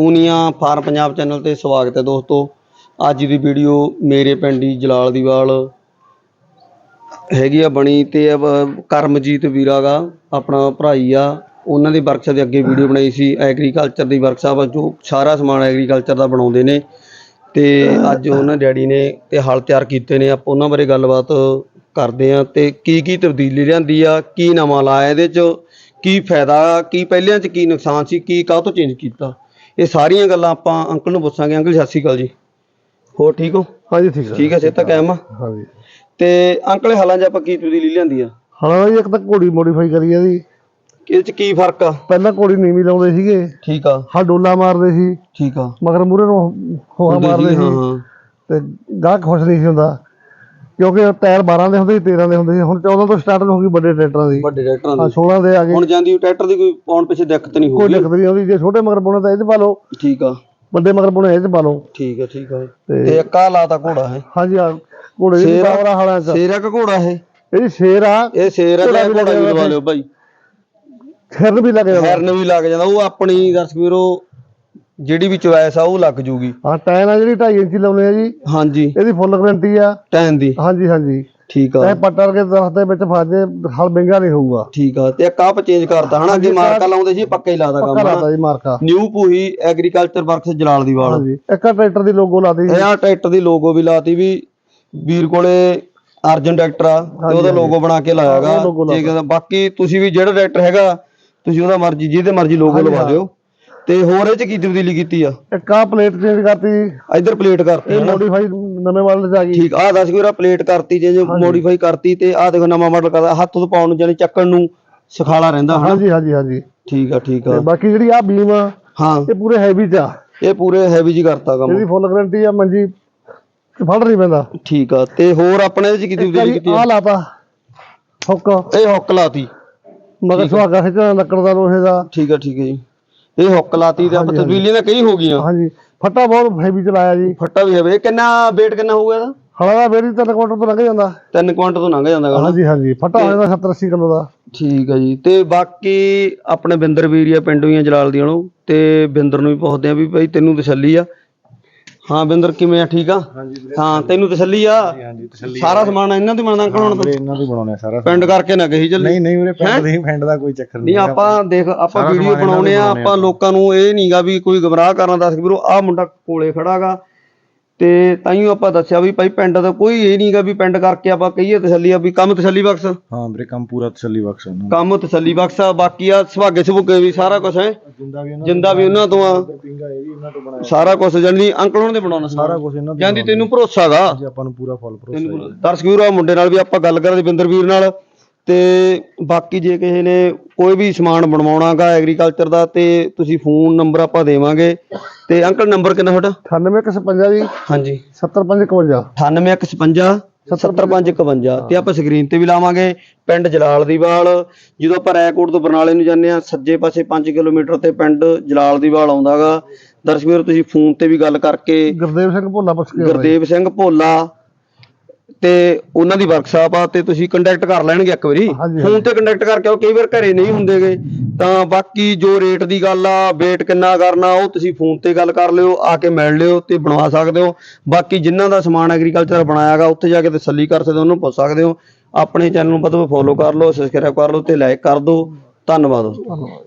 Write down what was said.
Punia farm Punjab channel ਤੇ ਸਵਾਗਤ ਹੈ ਦੋਸਤੋ। ਅੱਜ ਦੀ ਵੀਡੀਓ ਮੇਰੇ ਪਿੰਡ ਦੀ ਜਲਾਲ ਦੀਵਾਲ ਹੈਗੀ ਆ ਬਣੀ ਤੇ ਕਰਮਜੀਤ ਵੀਰਾ ਗਾ ਆਪਣਾ ਭਰਾਈ ਆ। ਉਹਨਾਂ ਦੀ ਵਰਕਸ਼ਾਪ ਦੇ ਅੱਗੇ ਵੀਡੀਓ ਬਣਾਈ ਸੀ ਐਗਰੀਕਲਚਰ ਦੀ ਵਰਕਸ਼ਾਪ ਜੋ ਸਾਰਾ ਸਮਾਨ ਐਗਰੀਕਲਚਰ ਦਾ ਬਣਾਉਂਦੇ ਨੇ। ਤੇ ਅੱਜ ਉਹਨਾਂ ਡੈਡੀ ਨੇ ਤੇ ਹਲ ਤਿਆਰ ਕੀਤੇ ਨੇ, ਆਪਾਂ ਉਹਨਾਂ ਬਾਰੇ ਗੱਲਬਾਤ ਕਰਦੇ ਆ। ਤੇ ਕੀ ਕੀ ਤਬਦੀਲੀ ਲਿਆਂਦੀ ਆ, ਕੀ ਨਵਾਂ ਲਾਇਆ ਇਹਦੇ ਚ, ਕੀ ਫਾਇਦਾ, ਕੀ ਪਹਿਲਿਆਂ ਚ ਕੀ ਨੁਕਸਾਨ ਸੀ, ਕੀ ਕਾਹ ਤੋਂ ਚੇਂਜ ਕੀਤਾ? ਇਹ ਸਾਰੀਆਂ ਗੱਲਾਂ ਆਪਾਂ ਅੰਕਲ ਨੂੰ ਪੁੱਛਾਂਗੇ। ਅੰਕਲ ਸਤਿ ਸ਼੍ਰੀ ਅਕਾਲ ਜੀ। ਹੋਰ ਠੀਕ ਹੋ? ਹਾਂਜੀ ਠੀਕ ਹੈ ਠੀਕ ਹੈ ਸੇਤਾ ਕਾਇਮ ਆ? ਹਾਂਜੀ। ਤੇ ਅੰਕਲ ਹਾਲਾਂ 'ਚ ਆਪਾਂ ਕੀ ਤਬਦੀਲੀ ਲਿਆਂਦੀ ਆ? ਹਾਂ ਜੀ ਇੱਕ ਤਾਂ ਘੋੜੀ ਮੋਡੀਫਾਈ ਕਰੀ ਆ ਜੀ। ਇਹਦੇ 'ਚ ਕੀ ਫ਼ਰਕ ਆ? ਪਹਿਲਾਂ ਘੋੜੀ ਨੀਵੀਂ ਲਾਉਂਦੇ ਸੀਗੇ। ਠੀਕ ਆ। ਹਾਂ ਡੋਲਾ ਮਾਰਦੇ ਸੀ। ਠੀਕ ਆ। ਮਗਰ ਮੂਰੇ ਨੂੰ ਹੋਹਾ ਮਾਰਦੇ ਸੀ, ਹਾਂ ਸੀ। ਹਾਂ ਤੇ ਗਾਹ ਖੁਸ਼ ਨਹੀਂ ਸੀ ਹੁੰਦਾ। ਕਿਉਂਕਿ ਟਾਇਰ 12 ਦੇ ਹੁੰਦੇ ਸੀ 13 ਦੇ ਹੁੰਦੇ ਸੀ। ਹੁਣ 14 ਤੋਂ ਸਟਾਰਟ ਹੋ ਗਈ ਵੱਡੇ ਟਰੈਕਟਰਾਂ ਦੀ। ਵੱਡੇ ਟਰੈਕਟਰਾਂ ਹਾਂ ਦੀ 16 ਦੇ ਆ ਗਏ। ਹੁਣ ਜਾਂਦੀ ਟਰੈਕਟਰ ਦੀ ਕੋਈ ਪਾਉਣ ਪਿੱਛੇ ਦਿੱਕਤ ਨਹੀਂ ਕੋਈ ਹੋਊਗੀ? ਦਿੱਕਤ ਨਹੀਂ ਆਉਂਦੀ। ਜੇ ਛੋਟੇ ਮਗਰ ਪਾਉਣੇ ਤਾਂ ਇਹ 'ਚ ਪਾ ਲਓ। ਠੀਕ ਆ। ਵੱਡੇ ਮਗਰ ਪਾਉਣੇ ਇਹ 'ਚ ਪਾ ਲਓ। ਠੀਕ ਆ ਠੀਕ ਆ ਤੇ ਤੇ ਇੱਕ ਆ ਲਾਤਾ ਘੋੜਾ ਹੈ ਹਾਂਜੀ ਆ ਘੋੜੇ ਦੀ ਸ਼ੇਰ ਆ? ਪਾਵਰ ਹਾਲਾਂ 'ਚ। ਸ਼ੇਰ ਆ ਕਿ ਘੋੜਾ ਇਹ? ਇਹ ਸ਼ੇਰ ਆ। ਇਹ ਸ਼ੇਰ ਆ ਘੋੜਾ ਵੀ ਘੋੜਾ ਵੀ ਲੱਗਿਆ ਲਵਾ ਲਿਓ ਭਾਈ ਖਿਰਨ ਵੀ ਲੱਗ ਜਾਂਦਾ। ਹੈਰਨ ਵੀ ਲੱਗ ਜਾਂਦਾ। ਉਹ ਆਪਣੀ ਦਰਸ਼ਕ ਵੀਰੋ ਜਿਹੜੀ ਵੀ ਚੁਆਇਸ ਆ ਉਹ ਲੱਗ ਜੂਗੀ। ਹਾਂ ਟਾਇਰ ਆ ਜਿਹੜੀ 2.5 ਇੰਚੀ ਲਾਉਣੇ ਆ ਜੀ। ਹਾਂਜੀ। ਇਹਦੀ ਫੁੱਲ ਗਰੰਟੀ ਆ। ਟੈਨ ਦੀ। ਹਾਂਜੀ ਹਾਂਜੀ। ਠੀਕ ਆ। ਇਹ ਪੱਟਰ ਕੇ ਦਰਖਤ ਦੇ ਵਿੱਚ ਫਸ ਜੇ ਹਲ ਬਿੰਗਾ ਨਹੀਂ ਹੋਊਗਾ। ਠੀਕ ਆ। ਤੇ ਇੱਕ ਆਪ ਚੇਂਜ ਕਰਤਾ ਹਨਾ? ਅੱਗੇ ਮਾਰਕਾ ਲਾਉਂਦੇ ਸੀ ਪੱਕਾ ਹੀ ਲਾਦਾ ਪੱਕਾ ਕੰਮ ਹਨਾ? ਲਾਤਾ ਜੀ ਮਾਰਕਾ। ਨਿਊ ਪੂਹੀ ਐਗਰੀਕਲਚਰ ਵਰਕਸ ਜਲਾਲ ਦੀ ਵਾਲ। ਹਾਂਜੀ। ਇੱਕ ਟਰੈਕਟਰ ਦੀ ਲੋਗੋ ਲਾਤੀ ਇਹ ਆ ਟਰੈਕਟਰ ਦੀ ਲੋਗੋ ਵੀ ਲਾਤੀ ਵੀ ਵੀਰ ਕੋਲੇ ਅਰਜਨ ਟਰੈਕਟਰ ਆ ਤੇ ਉਹਦਾ ਲੋਗੋ ਬਣਾ ਕੇ ਲਾਇਆਗਾ ਠੀਕ ਹੈ ਬਾਕੀ ਤੁਸੀਂ ਵੀ ਜਿਹੜਾ ਟਰੈਕਟਰ ਹੈਗਾ ਤੁਸੀਂ ਉਹਦਾ ਮਰਜ਼ੀ ਜਿਹਦੇ ਮਰਜ਼ੀ ਲੋਗੋ ਲਵਾ ਦਿਓ। ਤੇ ਹੋਰ ਇਹ ਚ ਕੀ ਤਬਦੀਲੀ ਕੀਤੀ ਆ? ਇੱਕ ਆਹ ਪਲੇਟ ਚੇਂਜ ਕਰਤੀ ਜੀ। ਇੱਧਰ ਪਲੇਟ ਕਰਤੀ ਇਹ ਮੋਡੀਫਾਈ ਨਵੇਂ ਮਾਡਲ ਚ ਆ ਗਈ। ਠੀਕ ਆ ਦੱਸ ਵੀਰਾ ਪਲੇਟ ਕਰਤੀ ਜੇ ਮੋਡੀਫਾਈ ਕਰਤੀ ਤੇ ਆ ਦੇਖੋ ਨਵਾਂ ਮਾਡਲ ਕਰਦਾ ਹੱਥ ਤੋਂ ਪਾਉਣ ਨੂੰ ਜਾਨੀ ਚੱਕਣ ਨੂੰ ਸੁਖਾਲਾ ਰਹਿੰਦਾ ਹਨਾ? ਹਾਂਜੀ ਹਾਂਜੀ ਹਾਂਜੀ। ਠੀਕ ਆ ਠੀਕ ਤੇ ਆ ਬਾਕੀ ਜਿਹੜੀ ਆ ਬੀਮ ਆ ਹਾਂ। ਇਹ ਪੂਰੇ ਹੈਵੀ ਚ ਆ। ਇਹ ਪੂਰੇ ਹੈਵੀ ਜੀ ਕਰਤਾ ਕੰਮ। ਇਹਦੀ ਫੁੱਲ ਗਰੰਟੀ ਆ ਮੰਜੀ ਫੜ ਨਹੀਂ ਪੈਂਦਾ ਠੀਕ ਆ ਤੇ ਹੋਰ ਆਪਣੇ ਇਹਦੇ ਚ ਕੀ ਤਬਦੀਲੀ ਕੀਤੀ ਆ? ਆ ਲਾਤਾ ਹੁੱਕ। ਇਹ ਹੁੱਕ ਲਾਤੀ। ਮਗਰ ਸੁਹਾਗਾ ਖਿੱਚਣਾ ਲੱਕੜ ਦਾ ਲੋਹੇ ਦਾ। ਠੀਕ ਆ ਠੀਕ ਹੈ ਜੀ। ਇਹ ਹੁੱਕ ਲਾਤੀ ਤੇ ਆਪਾਂ ਤਬਦੀਲੀ ਤਾਂ ਕਈ ਹੋ ਗਈਆਂ। ਹਾਂਜੀ ਫੱਟਾ ਬਹੁਤ ਹੈਵੀ ਚਲਾਇਆ ਜੀ। ਫੱਟਾ ਵੀ ਹੈ ਇਹ ਕਿੰਨਾ weight ਕਿੰਨਾ ਹੋਊਗਾ ਇਹਦਾ? ਹਲਾ ਦਾ ਬੇਰੀ ਤਿੰਨ ਕੁਆਂਟਲ ਤੋਂ ਲੰਘ ਜਾਂਦਾ। 3 ਕੁਇੰਟਲ ਤੋਂ ਲੰਘ ਜਾਂਦਾ ਗਾ ਨਾ। ਹਾਂਜੀ ਹਾਂਜੀ। ਫੱਟਾ ਹੋ ਜਾਂਦਾ 70 80 ਕਿਲੋ ਦਾ। ਠੀਕ ਆ ਜੀ। ਤੇ ਬਾਕੀ ਆਪਣੇ ਬਿੰਦਰ ਵੀਰੀਆ ਪਿੰਡੋਂ ਹੀ ਆ ਜਲਾਲ ਦੀ ਵਾਲੋਂ ਤੇ ਬਿੰਦਰ ਨੂੰ ਵੀ ਪੁੱਛਦੇ ਆ ਵੀ ਭਾਈ ਤੈਨੂੰ ਤਸੱਲੀ ਆ। ਹਾਂ ਬਿੰਦਰ ਕਿਵੇਂ ਆ? ਠੀਕ ਆ? ਹਾਂ ਤੈਨੂੰ ਤਸੱਲੀ ਆ? ਸਾਰਾ ਸਮਾਨ ਇਹਨਾਂ ਬਣਦਾ ਅੰਕਲ ਹੁਣ ਤੋਂ ਇਹਨਾਂ ਦੀ ਬਣਾਉਣੇ ਸਾਰਾ ਪਿੰਡ ਕਰਕੇ ਨਾ ਕਹੀ ਚੱਲੀ। ਨਹੀਂ ਵੀਰੇ ਪਿੰਡ ਦੀ ਪਿੰਡ ਦਾ ਕੋਈ ਚੱਕਰ ਨਹੀਂ ਆਪਾਂ ਦੇਖ ਆਪਾਂ ਵੀਡੀਓ ਬਣਾਉਨੇ ਆ ਆਪਾਂ ਲੋਕਾਂ ਨੂੰ ਇਹ ਨਹੀਂਗਾ ਵੀ ਕੋਈ ਗਮਰਾਹ ਕਰਨਾ ਦੱਸ ਵੀਰੋ ਆਹ ਮੁੰਡਾ ਕੋਲੇ ਖੜਾਗਾ। ਤੇ ਤਾਈਓ ਆਪਾਂ ਦੱਸਿਆ ਵੀ ਭਾਈ ਪਿੰਡ ਦਾ ਕੋਈ ਇਹ ਨਹੀਂਗਾ ਵੀ ਪਿੰਡ ਕਰਕੇ ਆਪਾਂ ਕਹੀਏ ਤਸੱਲੀ ਆ ਵੀ ਕੰਮ ਤਸੱਲੀ ਬਖਸ਼। ਹਾਂ ਵੀਰੇ ਕੰਮ ਪੂਰਾ ਤਸੱਲੀ ਬਖਸ਼ ਕੰਮ ਤਸੱਲੀ ਬਖਸ਼ ਆ ਬਾਕੀ ਆ ਸੁਹਾਗੇ ਸੁਭੁਗੇ ਵੀ ਸਾਰਾ ਕੁਝ ਹੈ। ਜਿੰਦਾ ਵੀ ਜਿੰਦਾ ਵੀ ਉਹਨਾਂ ਤੋਂ ਆ। ਪਿੰਗਾ ਇਹ ਵੀ ਇਹਨਾਂ ਤੋਂ ਬਣਾਇਆ। ਸਾਰਾ ਕੁਝ ਜਾਨੀ ਅੰਕਲ ਉਹਨਾਂ ਦੇ ਬਣਾਉਣਾ ਸਾਰਾ ਕੁਝ ਇਹਨਾਂ ਤੋਂ ਜਾਂਦੀ ਤੈਨੂੰ ਭਰੋਸਾਗਾ ਜੀ ਆਪਾਂ ਨੂੰ ਪੂਰਾ ਫੁੱਲ ਭਰੋਸਾ ਦਰਸ਼ਕ ਵੀਰੋ ਆ ਮੁੰਡੇ ਨਾਲ ਵੀ ਆਪਾਂ ਗੱਲ ਕਰਾਂਗੇ ਬਿੰਦਰ ਵੀਰ ਨਾਲ। ਤੇ ਬਾਕੀ ਜੇ ਕਿਸੇ ਨੇ ਕੋਈ ਵੀ ਸਮਾਨ ਬਣਵਾਉਣਾਗਾ ਐਗਰੀਕਲਚਰ ਦਾ ਤੇ ਤੁਸੀਂ ਫੋਨ ਨੰਬਰ ਆਪਾਂ ਦੇਵਾਂਗੇ। ਤੇ ਅੰਕਲ ਨੰਬਰ ਕਿੰਨਾ ਤੁਹਾਡਾ? 9855 ਜੀ। ਹਾਂਜੀ। 7551 9855 70551 ਤੇ ਆਪਾਂ ਸਕਰੀਨ ਤੇ ਵੀ ਲਾਵਾਂਗੇ ਪਿੰਡ ਜਲਾਲ ਦੀ ਵਾਲ ਜਦੋਂ ਆਪਾਂ ਰੈਕੋਰਡ ਤੋਂ ਬਰਨਾਲੇ ਨੂੰ ਜਾਂਦੇ ਆ ਸੱਜੇ ਪਾਸੇ 5 ਕਿਲੋਮੀਟਰ ਤੇ ਪਿੰਡ ਜਲਾਲ ਦੀ ਵਾਲ ਆਉਂਦਾਗਾ। ਦਰਸ਼ਕ ਤੁਸੀਂ ਫੋਨ ਤੇ ਵੀ ਗੱਲ ਕਰਕੇ ਗੁਰਦੇਵ ਸਿੰਘ ਭੋਲਾ ਪੁੱਛ ਕੇ ਗੁਰਦੇਵ ਸਿੰਘ ਭੋਲਾ ਤੇ ਉਹਨਾਂ ਦੀ ਵਰਕਸ਼ਾਪ ਆ ਤੇ ਤੁਸੀਂ ਕੰਟੈਕਟ ਕਰ ਲੈਣਗੇ ਇੱਕ ਵਾਰੀ। ਫੋਨ ਤੇ ਕੰਟੈਕਟ ਕਰਕੇ ਆਓ ਕਈ ਵਾਰ ਘਰੇ ਨਹੀਂ ਹੁੰਦੇਗੇ। ਤਾਂ ਬਾਕੀ ਜੋ ਰੇਟ ਦੀ ਗੱਲ ਆ, ਵੇਟ ਕਿੰਨਾ ਕਰਨਾ, ਉਹ ਤੁਸੀਂ ਫੋਨ ਤੇ ਗੱਲ ਕਰ ਲਿਓ, ਆ ਕੇ ਮਿਲ ਲਿਓ ਤੇ ਬਣਵਾ ਸਕਦੇ ਹੋ। ਬਾਕੀ ਜਿਨ੍ਹਾਂ ਦਾ ਸਮਾਨ ਐਗਰੀਕਲਚਰ ਬਣਾਇਆਗਾ ਉੱਥੇ ਜਾ ਕੇ ਤਸੱਲੀ ਕਰ ਸਕਦੇ ਹੋ, ਉਹਨੂੰ ਪੁੱਛ ਸਕਦੇ ਹੋ। ਆਪਣੇ ਚੈਨਲ ਨੂੰ ਪਤਾ ਫੋਲੋ ਕਰ ਲਓ ਸਬਸਕ੍ਰਾਈਬ ਕਰ ਲਓ ਤੇ ਲਾਈਕ ਕਰ ਦਿਓ। ਧੰਨਵਾਦ। ਧੰਨਵਾਦ।